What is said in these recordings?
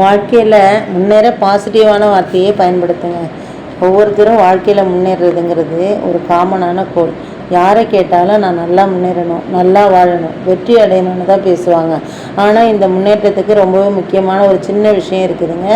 வாழ்க்கையில் முன்னேற பாசிட்டிவான வார்த்தையே பயன்படுத்துங்க. ஒவ்வொருத்தரும் வாழ்க்கையில் முன்னேறதுங்கிறது ஒரு காமனான கோல் யாரை கேட்டாலும் நான் நல்லா முன்னேறணும் நல்லா வாழணும் வெற்றி அடையணும்னு தான் பேசுவாங்க. ஆனால் இந்த முன்னேற்றத்துக்கு ரொம்பவே முக்கியமான ஒரு சின்ன விஷயம் இருக்குதுங்க.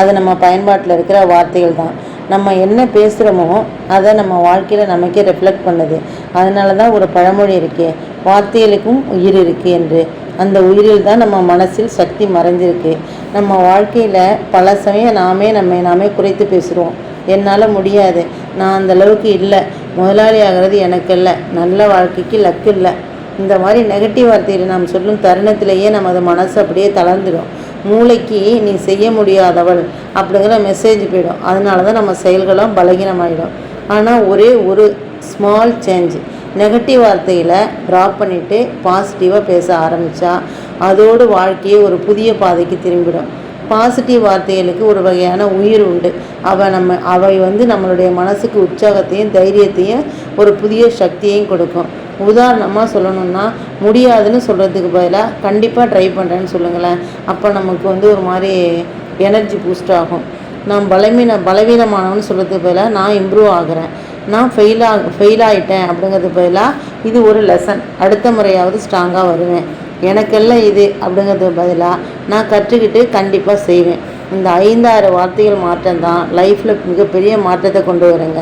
அது நம்ம பயன்பாட்டில் இருக்கிற வார்த்தைகள் தான். நம்ம என்ன பேசுகிறோமோ அதை நம்ம வாழ்க்கையில் நமக்கே ரெஃப்ளெக்ட் பண்ணுது. அதனால தான் ஒரு பழமொழி இருக்கே வார்த்தைகளுக்கும் உயிர் இருக்குது என்று. அந்த உயிரில் தான் நம்ம மனசில் சக்தி மறைஞ்சிருக்கு. நம்ம வாழ்க்கையில் பல சமயம் நாமே நம்மை நாமே குறைத்து பேசுகிறோம் என்னால் முடியாது. நான் அந்த அளவுக்கு இல்லை. முதலாளி ஆகிறது எனக்கு இல்லை. நல்ல வாழ்க்கைக்கு லக்கு இல்லை. இந்த மாதிரி நெகட்டிவ் வார்த்தைகளை நாம் சொல்லும் தருணத்திலேயே நமது மனசு அப்படியே தளர்ந்துடும். மூளைக்கு நீ செய்ய முடியாதவள் அப்படிங்கிற மெசேஜ் போயிடும். அதனால தான் நம்ம செயல்களும் பலகீனமாயிடும். ஆனால் ஒரே ஒரு ஸ்மால் சேஞ்ச் நெகட்டிவ் வார்த்தையில் ட்ராப் பண்ணிவிட்டு பாசிட்டிவாக பேச ஆரம்பித்தா அதோடு வாழ்க்கையை ஒரு புதிய பாதைக்கு திரும்பிடும். பாசிட்டிவ் வார்த்தைகளுக்கு ஒரு வகையான உயிர் உண்டு. அவ நம்ம அவை வந்து நம்மளுடைய மனசுக்கு உற்சாகத்தையும் தைரியத்தையும் ஒரு புதிய சக்தியையும் கொடுக்கும். உதாரணமாக சொல்லணும்னா முடியாதுன்னு சொல்கிறதுக்கு பதிலாக கண்டிப்பாக ட்ரை பண்ணுறேன்னு சொல்லுங்களேன். அப்போ நமக்கு வந்து ஒரு மாதிரி எனர்ஜி பூஸ்ட் ஆகும். நான் பலவீன பலவீனமானவன்னு சொல்கிறதுக்கு பதிலாக நான் இம்ப்ரூவ் ஆகிறேன். நான் ஃபெயிலாக ஃபெயில் ஆகிட்டேன் அப்படிங்கிறது பதிலாக இது ஒரு லெசன் அடுத்த முறையாவது ஸ்ட்ராங்காக வருவேன். எனக்கெல்லாம் இது அப்படிங்கிறது பதிலாக நான் கற்றுக்கிட்டு கண்டிப்பாக செய்வேன். இந்த ஐந்தாறு வார்த்தைகள் மாற்றம் தான் லைஃப்பில் மிகப்பெரிய மாற்றத்தை கொண்டு வருங்க.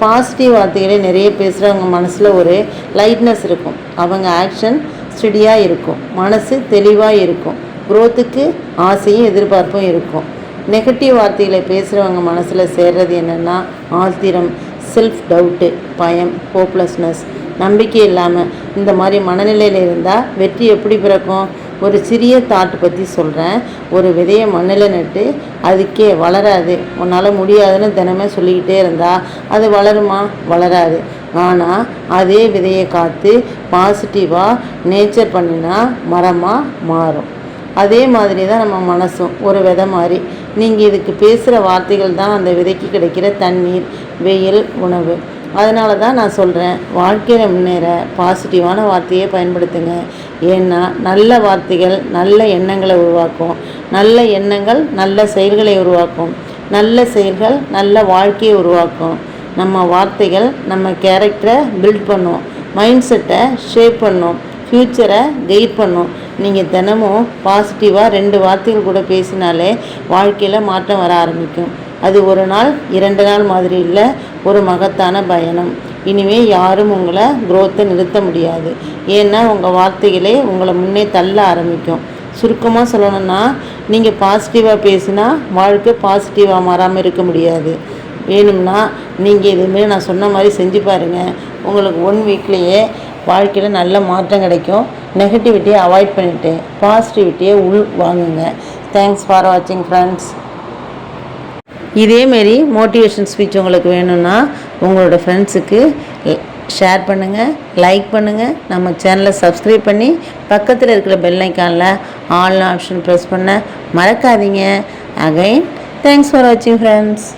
பாசிட்டிவ் வார்த்தைகளே நிறைய பேசுகிறவங்க மனசில் ஒரு லைட்னஸ் இருக்கும். அவங்க ஆக்ஷன் ஸ்டடியாக இருக்கும். மனசு தெளிவாக இருக்கும். குரோத்துக்கு ஆசையும் எதிர்பார்ப்பும் இருக்கும். நெகட்டிவ் வார்த்தைகளை பேசுகிறவங்க மனசில் சேர்றது என்னென்னா ஆத்திரம். செல்ஃப் டவுட்டு பயம் ஹோப்லெஸ்னஸ் நம்பிக்கை இல்லாமல் இந்த மாதிரி மனநிலையில் இருந்தால் வெற்றி எப்படி பிறக்கும்? ஒரு சிறிய தாட் பற்றி சொல்கிறேன் ஒரு விதையை மண்ணில் நட்டு அதுக்கே வளராது. உன்னால் முடியாதுன்னு தினமே சொல்லிக்கிட்டே இருந்தால் அது வளருமா? வளராது. ஆனால் அதே விதையை காத்து பாசிட்டிவாக நேச்சர் பண்ணினா மரமாக மாறும். அதே மாதிரி தான் நம்ம மனசும் ஒரு விதை மாதிரி. நீங்கள் இதுக்கு பேசுகிற வார்த்தைகள் தான் அந்த விதைக்கு கிடைக்கிற தண்ணீர் வெயில் உணவு. அதனால தான் நான் சொல்கிறேன் வாழ்க்கையில் முன்னேற பாசிட்டிவான வார்த்தையை பயன்படுத்துங்க. ஏன்னா நல்ல வார்த்தைகள் நல்ல எண்ணங்களை உருவாக்கும். நல்ல எண்ணங்கள் நல்ல செயல்களை உருவாக்கும். நல்ல செயல்கள் நல்ல வாழ்க்கையை உருவாக்கும். நம்ம வார்த்தைகள் நம்ம கேரக்டரை பில்ட் பண்ணும். மைண்ட் செட்டை ஷேப் பண்ணும். ஃப்யூச்சரை கைட் பண்ணும். நீங்கள் தினமும் பாசிட்டிவாக ரெண்டு வார்த்தைகள் கூட பேசினாலே வாழ்க்கையில் மாற்றம் வர ஆரம்பிக்கும். அது ஒரு நாள் இரண்டு நாள் மாதிரி இல்லை ஒரு மகத்தான பயணம். இனிமே யாரும் உங்களை குரோத்தை நிறுத்த முடியாது. ஏன்னா உங்கள் வார்த்தைகளே உங்களை முன்னே தள்ள ஆரம்பிக்கும். சுருக்கமாக சொல்லணும்னா நீங்கள் பாசிட்டிவாக பேசினா வாழ்க்கை பாசிட்டிவாக மாறாமல் இருக்க முடியாது. வேணும்னா நீங்கள் இதுமாரி நான் சொன்ன மாதிரி செஞ்சு பாருங்கள் உங்களுக்கு ஒன் வீக்லேயே வாழ்க்கையில் நல்ல மாற்றம் கிடைக்கும். நெகட்டிவிட்டியை அவாய்ட் பண்ணிவிட்டு பாசிட்டிவிட்டியை உள் வாங்குங்க. தேங்க்ஸ் ஃபார் வாட்சிங் ஃப்ரெண்ட்ஸ் இதேமாரி மோட்டிவேஷன் ஸ்பீச் உங்களுக்கு வேணும்னா உங்களோட ஃப்ரெண்ட்ஸுக்கு ஷேர் பண்ணுங்கள் லைக் பண்ணுங்கள் நம்ம சேனலை சப்ஸ்கிரைப் பண்ணி பக்கத்தில் இருக்கிற பெல் ஐக்கானில் ஆல் ஆப்ஷன் ப்ரெஸ் பண்ண மறக்காதீங்க. அகைன் தேங்க்ஸ் ஃபார் வாட்சிங் ஃப்ரெண்ட்ஸ்